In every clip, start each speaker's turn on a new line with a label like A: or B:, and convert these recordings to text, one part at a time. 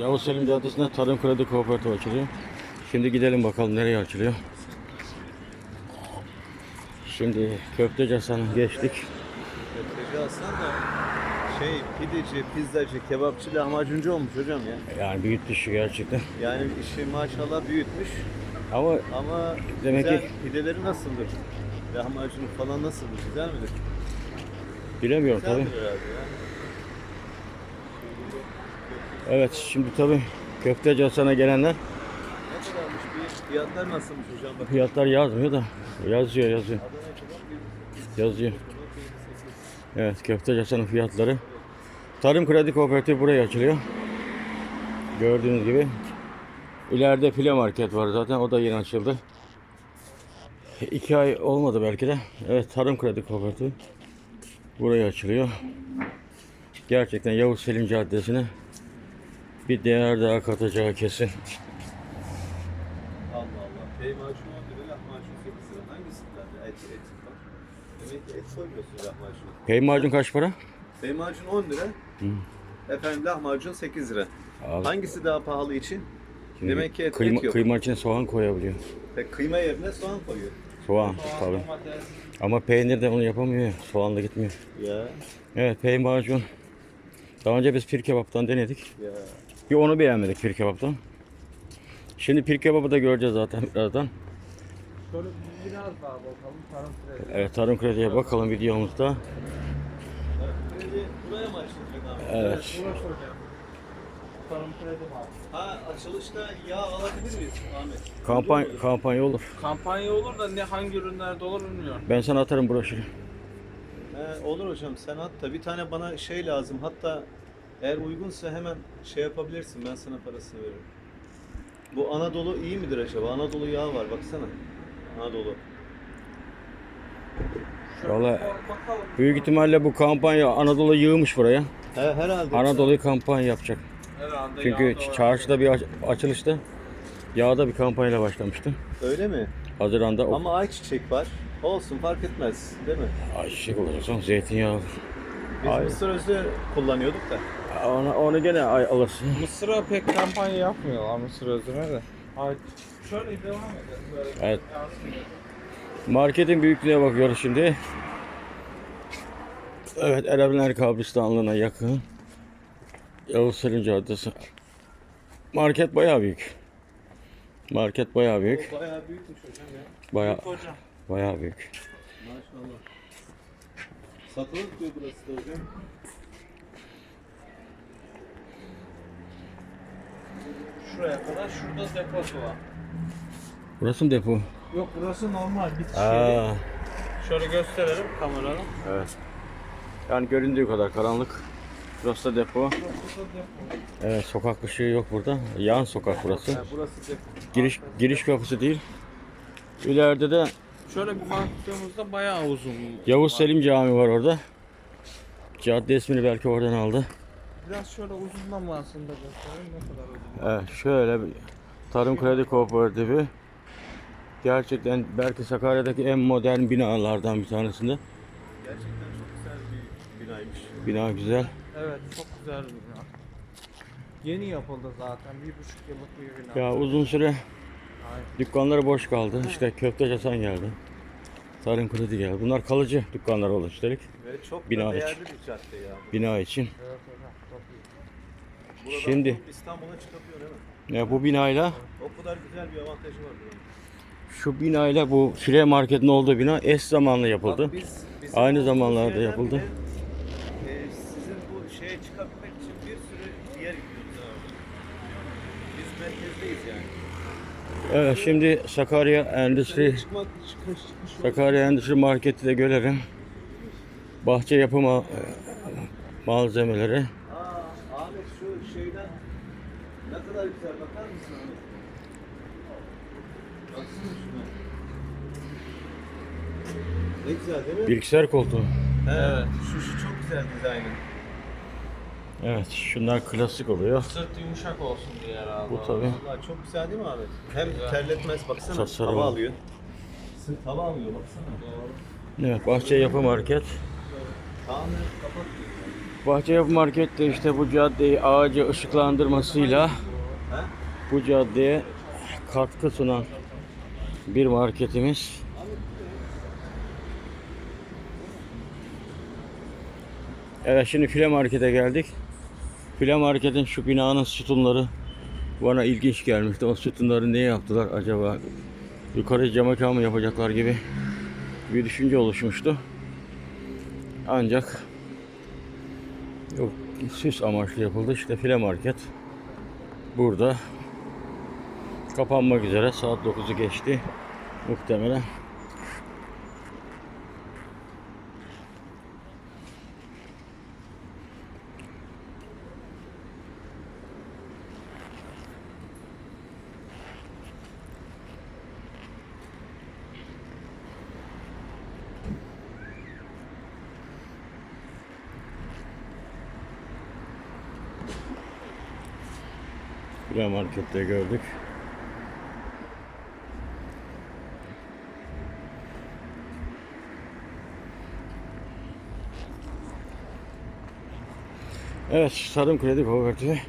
A: Yavuz Selim Caddesi'nde Tarım Kredi Kooperatifi açılıyor. Şimdi gidelim bakalım nereye açılıyor. Şimdi Köfteci Hasan'a geçtik.
B: Köfteci Hasan da şey pideci, pizzacı, kebapçı, lahmacuncu olmuş hocam ya.
A: Yani büyük dışı gerçekten.
B: Yani işi maşallah büyütmüş
A: Ama
B: ama
A: Demek
B: güzel,
A: ki-
B: pideleri nasıldır? Lahmacunu falan nasıldır? Güzel midir?
A: bilemiyorum tabii.
B: Güzeldir herhalde ya.
A: Evet şimdi tabii Köfteci Hasan'a gelenler
B: Ne kadarmış bir fiyatlar nasılmış hocam? Bak
A: fiyatlar yazmıyor da yazıyor yazıyor. Yazıyor. Evet Köfteci Hasan'ın fiyatları. Tarım Kredi Kooperatifi buraya açılıyor. Gördüğünüz gibi. İleride file market var zaten o da yeni açıldı. İki ay olmadı belki de. Evet Tarım Kredi Kooperatifi buraya açılıyor. Gerçekten Yavuz Selim Caddesi'ne bir değer daha katacağı kesin.
B: Allah Allah. Peymacun 10 lira, lahmacun 8 lira. Hangisinden? Et, et. Demek ki et koymuyorsun lahmacuna.
A: Peymacun kaç para?
B: Peymacun 10 lira. Efendim lahmacun 8 lira.
A: Abi,
B: Hangisi daha pahalı için?
A: şimdi
B: Demek ki et,
A: kıyma,
B: et yok.
A: kıyma için soğan koyabiliyor.
B: Ve kıyma yerine soğan koyuyor.
A: Soğan tabii. Ama peynir de onu yapamıyor. ya, Soğanla gitmiyor.
B: Ya
A: Evet pey macun. Daha önce biz pir kebaptan denedik.
B: ya.
A: Bir onu beğenmedik pir kebaptan. Şimdi pir kebabı da göreceğiz zaten birazdan.
C: Şöyle bir biraz daha bakalım. Tarım kredi.
A: Evet tarım krediye bakalım videomuzda.
B: Kredi buraya mı açılacak abi?
A: Evet.
C: Tarım kredi var.
B: Ha açılışta yağ alabilir miyiz Ahmet?
A: Kampanya, kampanya olur.
C: Kampanya olur da ne hangi ürünlerde olur bilmiyorum.
A: Ben sana atarım broşürü.
B: He, olur hocam sen hatta bir tane bana şey lazım hatta eğer uygunsa hemen şey yapabilirsin ben sana parasını veririm. Bu Anadolu iyi midir acaba? Anadolu yağı var baksana. Anadolu.
C: Bakalım.
A: Büyük ihtimalle bu kampanya Anadolu yığmış buraya.
B: He, herhalde.
A: Anadolu'yu kampanya yapacak.
C: Herhalde
A: Çünkü çarşıda bir aç- açılışta yağda bir kampanyayla başlamıştı.
B: Öyle mi?
A: Haziran'da o
B: Ama ayçiçek var. Olsun fark etmez değil mi?
A: ayçiçek olacaksa zeytinyağı.
B: Biz
A: Ay.
B: mısır özü kullanıyorduk da.
A: Onu, onu gene ay- alırsın.
C: Mısır'a pek kampanya yapmıyorlar Mısır özüne de. Hayır. Şöyle devam edelim. Böyle
A: Evet. Marketin büyüklüğüne bakıyoruz şimdi. Evet Erenler Kabristanlığı'na yakın. Yavuz Selim Caddesi. Market bayağı büyük. Market bayağı büyük.
B: Bayağı büyükmüş hocam ya.
A: Bayağı
C: Hocam.
A: bayağı büyük.
B: Maşallah. Satılık diyor burası da hocam.
C: Şuraya kadar şurada deposu var.
A: Burası mı depo?
C: Yok burası normal bitiş yeri.
A: Aa,
C: Şöyle gösterelim kamerada.
A: evet. Yani göründüğü kadar karanlık. Burası da depo.
C: Burası da depo.
A: Evet sokak ışığı yok burada. Yan sokak burası.
B: Ha, burası depo.
A: Giriş giriş kapısı değil. İleride de
C: Şöyle bir baktığımızda bayağı uzun.
A: Yavuz. Selim Camii var orada. Cadde ismini belki oradan aldı.
C: Biraz şöyle uzundan aslında göstereyim ne kadar uzun.
A: Evet şöyle bir Tarım Kredi Kooperatifi. Gerçekten belki Sakarya'daki en modern binalardan bir tanesinde.
B: Gerçekten çok güzel bir binaymış.
A: Bina güzel.
C: Evet çok güzel bir bina. Yeni yapıldı zaten bir buçuk yıllık bir bina.
A: Ya uzun süre
C: Aynen.
A: dükkanları boş kaldı. İşte Köfteci Hasan geldi. Tarım Kredi geldi. Bunlar kalıcı dükkanlar oldu üstelik.
B: Ve çok
A: Bina
B: da değerli bir cadde ya.
A: Bina için.
C: Evet iyi.
B: Buradan
A: Şimdi-
B: İstanbul'a çıkabiliyor değil mi?
A: Ya bu binayla
B: O kadar güzel bir avantajı var buranın.
A: şu binayla bu file marketin olduğu bina eş zamanlı yapıldı.
B: Bak biz, bizim
A: Aynı zamanlarda
B: yerden
A: yapıldı.
B: e, sizin bu şeye çıkabilmek için bir sürü yer gidiyoruz abi. Biz merkezdeyiz yani.
A: Evet şimdi Sakarya Endüstri
B: Çıkmak,
A: Sakarya Endüstri Market'i de görelim. Bahçe yapımı malzemeleri.
B: Aa, Ahmet şu şeyden ne kadar güzel bakar mısın Ahmet? Baksana şuna. Ne güzel değil mi?
A: Bilgisayar koltuğu.
B: Evet. Şu, şu çok güzel dizaynı.
A: Evet şunlar klasik oluyor.
C: Sırt yumuşak olsun diye herhalde.
A: Bu tabi.
B: Vallahi çok güzel değil mi Ahmet? Hem terletmez baksana.
A: Tasarım.
B: Hava alıyor. Sırt hava alıyor baksana.
C: Doğru.
A: Evet bahçe yapı market.
B: Tamamen kapat diyor.
A: Bahçe Yapı Market de işte bu caddeyi ağacı ışıklandırmasıyla bu caddeye katkı sunan bir marketimiz. Evet şimdi file markete geldik. File marketin şu binanın sütunları bana ilginç gelmişti. O sütunları ne yaptılar acaba? Yukarı cam mı yapacaklar gibi bir düşünce oluşmuştu. Ancak süs amaçlı yapıldı. İşte file market burada kapanmak üzere. Saat 9'u geçti. Muhtemelen. File markette gördük. Evet, Tarım Kredi Kooperatifi.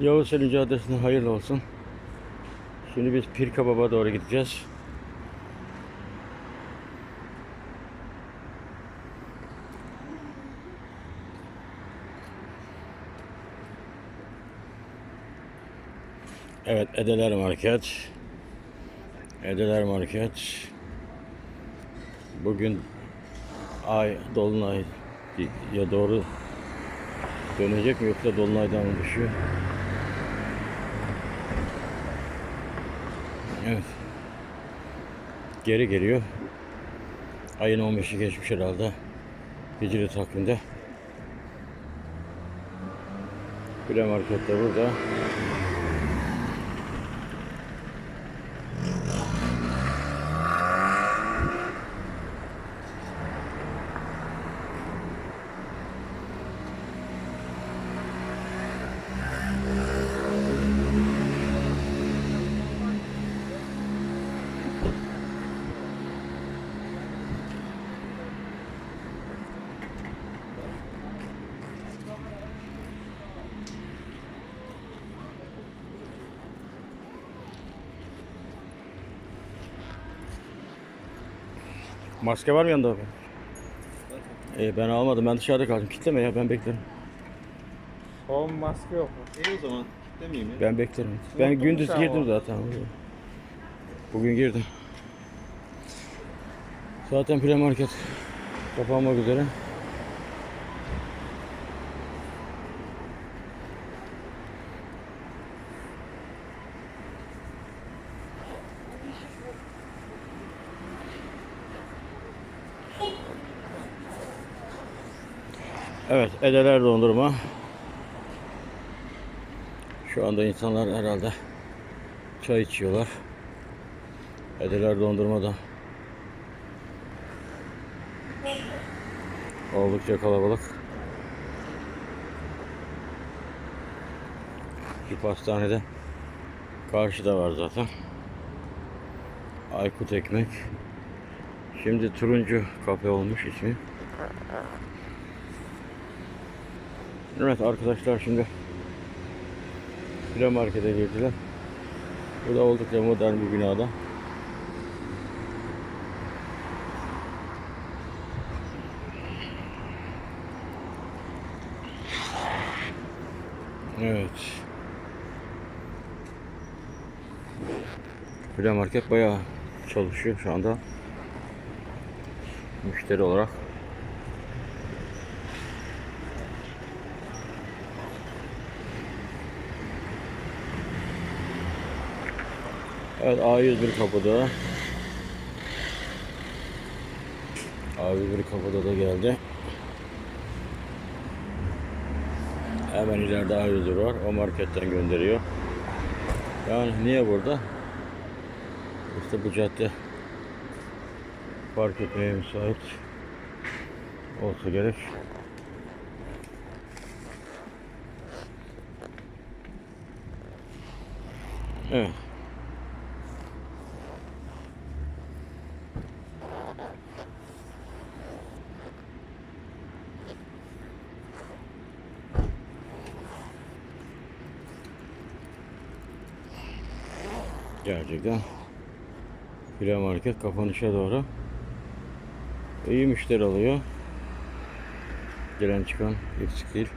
A: Yavuz Selim Caddesi'ne hayırlı olsun. Şimdi biz Pirka Baba doğru gideceğiz. Evet, Edeler Market. Edeler Market. Bugün ay dolunay ya doğru dönecek mi yoksa dolunaydan mı düşüyor? Evet. Geri geliyor. Ayın 15'i geçmiş herhalde. Hicri takvimde. Bile markette burada. Maske var mı yanında abi? Ee, ben almadım. Ben dışarıda kaldım. Kitleme ya ben beklerim.
C: Son maske yok mu?
B: İyi o zaman. Demeyeyim ya.
A: Ben beklerim. Ben gündüz
C: sen
A: girdim zaten. Bugün girdim. Zaten file market kapanmak üzere. Evet, Edeler dondurma. Şu anda insanlar herhalde çay içiyorlar. Edeler dondurma da oldukça kalabalık. Bir pastanede karşıda var zaten. Aykut Ekmek. Şimdi turuncu kafe olmuş ismi. Evet arkadaşlar şimdi File markete girdiler. Bu da oldukça modern bir binada. Evet. File market bayağı çalışıyor şu anda. Müşteri olarak. Evet A101 kapıda. A101 kapıda da geldi. Hemen ileride A101 var. O marketten gönderiyor. Yani niye burada? İşte bu cadde park etmeye müsait olsa gerek. Evet. Gerçekten file market kapanışa doğru iyi müşteri alıyor. Gelen çıkan eksik değil.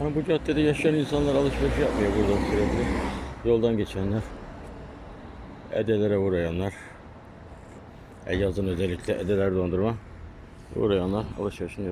A: Ama bu caddede yaşayan insanlar alışveriş yapmıyor burada sürekli. Yoldan geçenler, edelere uğrayanlar, yazın özellikle edeler dondurma uğrayanlar alışverişini yapıyor.